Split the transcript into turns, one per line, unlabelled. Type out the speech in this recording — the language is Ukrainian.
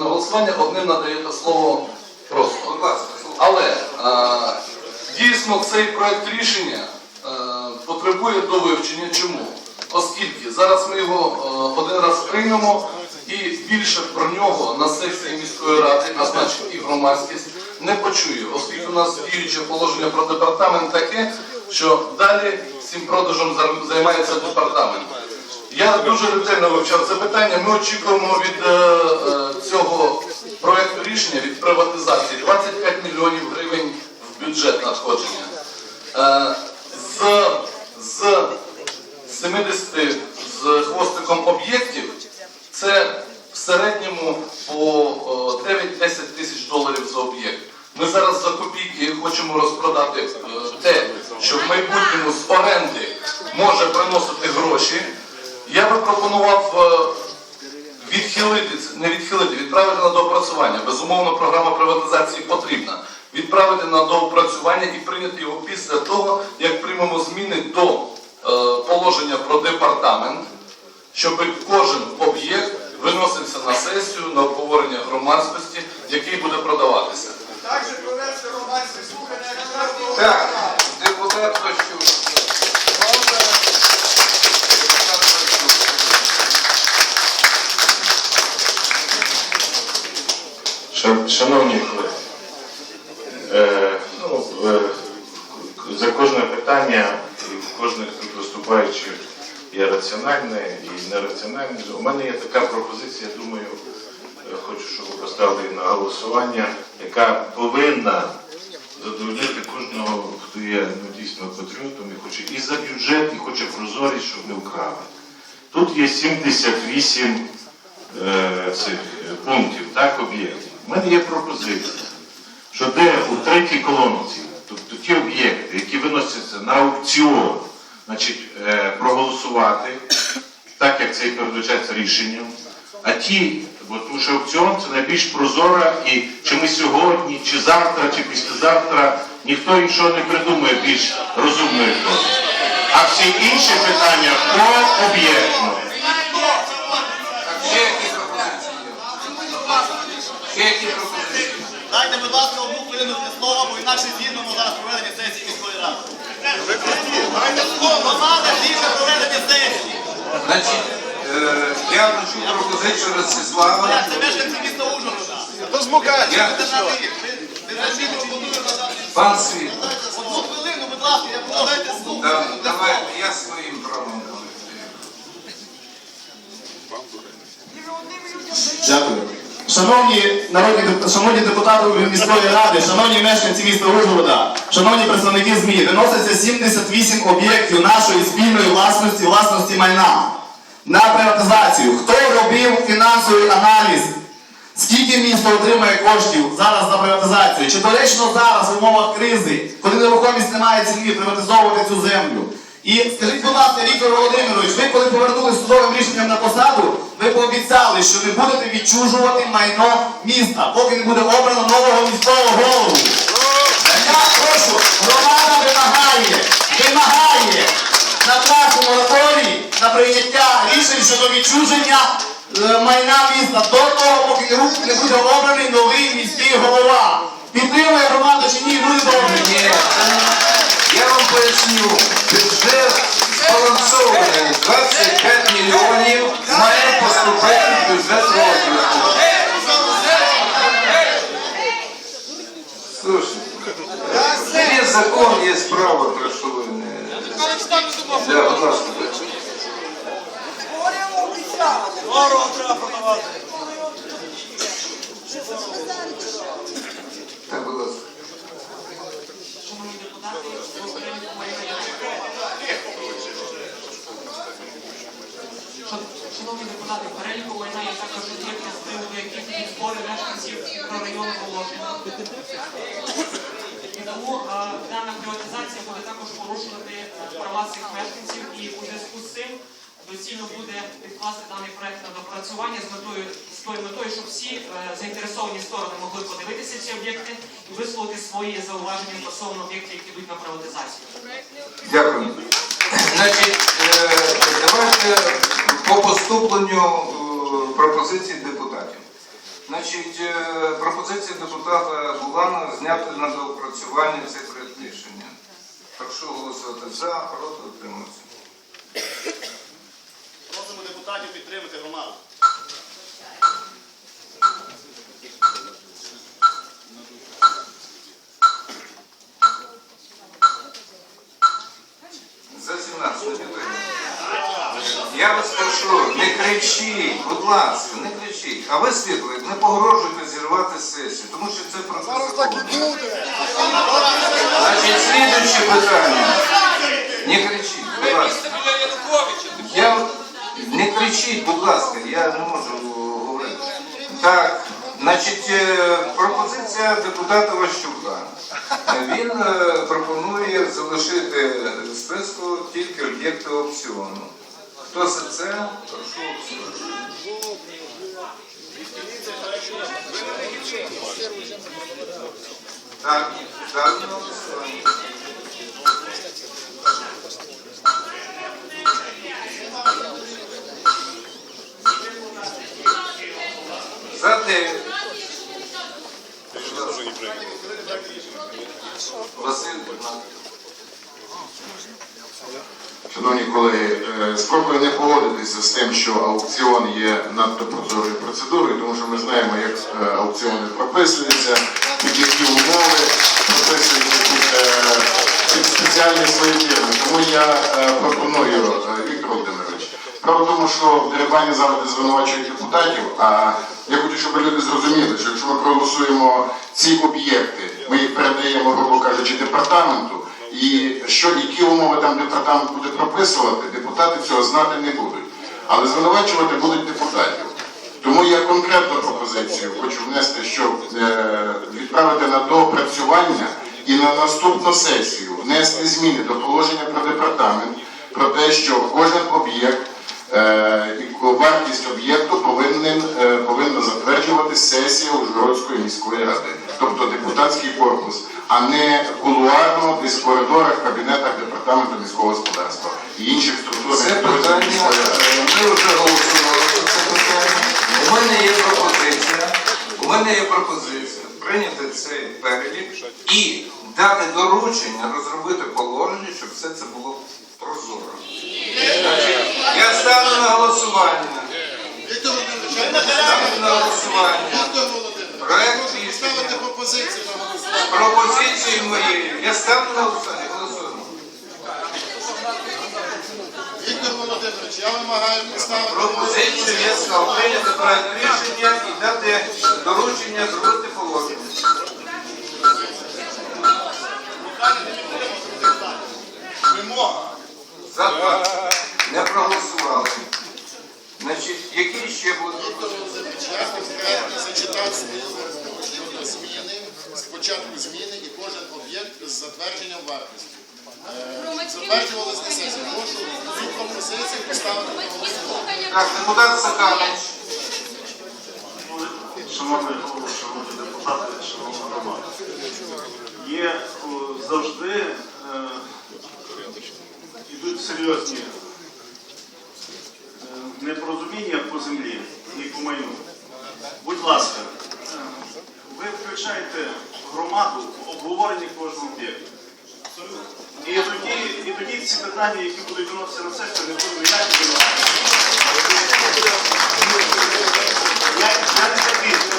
на голосування, одним надаєте слово просто. Але е, дійсно цей проект рішення е, потребує довивчення. Чому? Оскільки зараз ми його е, один раз приймемо і більше про нього на сесії міської ради, а значить і громадськість, не почує, оскільки у нас діюче положення про департамент таке, що далі цим продажем займається департамент. Я дуже ретельно вивчав це питання. Ми очікуємо від е, е, цього проекту рішення від приватизації 25 мільйонів гривень в бюджет надходження. Е, з, з 70 з хвостиком об'єктів це в середньому по е, 9-10 тисяч доларів за об'єкт. Ми зараз за копійки хочемо розпродати е, те, що в майбутньому з оренди може приносити гроші. Я би пропонував е, відхилити не відхилити, відправити на доопрацювання. Безумовно, програма приватизації потрібна. Відправити на доопрацювання і прийняти його після того, як приймемо зміни до е, положення про департамент, щоб кожен об'єкт виносився на сесію на обговорення громадськості, який буде продаватися.
Так, депутат Кощук.
Шановні колеги, е, ну, за кожне питання і в кожних тут виступаючих є раціональне і нераціональне. У мене є така пропозиція, думаю, е, хочу, щоб ви поставили на голосування, яка повинна задовольнити кожного, хто є ну, дійсно патріотом і хоче і за бюджет, і хоче прозорість, щоб не вкрали. Тут є 78 е, цих е, пунктів, так, об'єктів. У мене є пропозиція, що де у третій колонці, тобто ті об'єкти, які виносяться на аукціон, значить, е, проголосувати, так як це і передбачається рішенням, а ті, бо тому що аукціон це найбільш прозора, і чи ми сьогодні, чи завтра, чи післязавтра, ніхто іншого не придумає більш розумної форми. А всі інші питання по об'єктно.
Ще які пропозиції є? Ще які пропозиції?
Дайте, будь ласка, одну хвилину для слова, бо інакше згідно зараз проведення сесії міської ради. Дайте слово. Команда згідно проведення сесії.
Значить, е, я вручу пропозицію Ростислава.
Це мешканці міста Ужгорода?
Я,
Альтернатив. Ви зрозуміли, що готові надати?
пан Світ,
Одну хвилину, будь ласка, я прошу. Дайте слово.
да, давайте, я своїм правом колективу.
Дякую. Шановні народні шановні депутати міської ради, шановні мешканці міста Ужгорода, шановні представники ЗМІ, виноситься 78 об'єктів нашої спільної власності, власності майна на приватизацію. Хто робив фінансовий аналіз? Скільки місто отримає коштів зараз на приватизацію? Чи доречно зараз в умовах кризи, коли нерухомість не має ціни, приватизовувати цю землю? І скажіть, будь ласка, Віктор Володимирович, ви коли повернулися судовим рішенням на посаду, ви пообіцяли, що не будете відчужувати майно міста, поки не буде обрано нового міського голову. Я прошу, громада вимагає, вимагає накласти мораторій на прийняття рішень щодо відчуження е, майна міста до того, поки не буде обраний новий міський голова. Підтримує громада чи ні, люди добрі.
Ні, я вам поясню. Бюджет збалансований. 25 мільйонів має поступити в бюджет розвитку. Слушай, є закон, є право, про що ви не... Да, будь ласка. Так, будь ласка.
Шановні депутати, переліку майна є також об'єкти, з приводу яких є спори мешканців про положення. Тому дана приватизація буде також порушувати права цих мешканців і у зв'язку з цим доцільно буде відкласти даний проект на допрацювання з метою з тою метою, щоб всі заінтересовані сторони могли подивитися ці об'єкти і висловити свої зауваження стосовно об'єктів, які йдуть на приватизацію.
Дякую. Значить, е, давайте по поступленню е, пропозицій депутатів. Значить, е, пропозиція депутата Булана зняти на доопрацювання цей проект рішення. Прошу голосувати за, проти, утриматися.
Просимо депутатів підтримати громаду.
За 17 не підтримуємо. Я вас прошу, не кричіть, будь ласка, не кричіть. А ви, Світлик, не погрожуйте зірвати сесію, тому що це протизаконно. Значить, слідуюче питання. Не кричіть, будь ласка. Я... Не кричіть, будь ласка, я не можу говорити. Так, значить, е, пропозиція депутата Ващука. Він е, пропонує залишити в списку тільки об'єкти аукціону. За це? Прошу. Так, так, на голосування. За дев'ять. Василь Богдан.
Шановні колеги, е, спробую не погодитися з тим, що аукціон є надто прозорою процедурою, тому що ми знаємо, як е, аукціони прописуються, під які умови прописуються під, е, спеціальні свої фірми. Тому я пропоную, Віктор Володимирович, справа в тому, що в Дерибані завжди звинувачують депутатів, а я хочу, щоб люди зрозуміли, що якщо ми проголосуємо ці об'єкти, ми їх передаємо, грубо кажучи, департаменту. І що які умови там департамент буде прописувати, депутати цього знати не будуть. Але звинувачувати будуть депутатів. Тому я конкретну пропозицію хочу внести, щоб е, відправити на доопрацювання і на наступну сесію внести зміни до положення про департамент про те, що кожен об'єкт е, вартість об'єкту е, повинна затверджувати сесія Ужгородської міської ради, тобто депутатський корпус, а не кулуарно десь в коридорах, кабінетах департаменту міського господарства і інших структурних
Це питання, е, ми вже голосували за це питання. У мене є пропозиція, у мене є пропозиція прийняти цей перелік і дати доручення розробити положення, щоб все це було прозоро. Значить, я ставлю на голосування. Ставлю на голосування. Проект рішення. Пропозиції моєї. Я ставлю на голосування. Голосуємо.
Віктор Володимирович, я вимагаю поставити
Пропозицію я став прийняти проект рішення і дати доручення зробити положення.
вимога.
За два. Не проголосували. Значить, які ще будуть?
Я конкретно зачитав свої зміни, спочатку зміни і кожен об'єкт з затвердженням вартості. Е, Затверджувалися на сесії. Прошу цю пропозицію поставити на голосування.
Так, депутат Саканович.
Шановний голово, шановні депутати, шановна громада. Є завжди е, йдуть серйозні е, непорозуміння по землі і по майну. Будь ласка, ви включаєте громаду в обговорення кожного об'єкту. І тоді, і тоді ці питання, які будуть виноситися на сесію, не будуть ніякі. Я, я не такий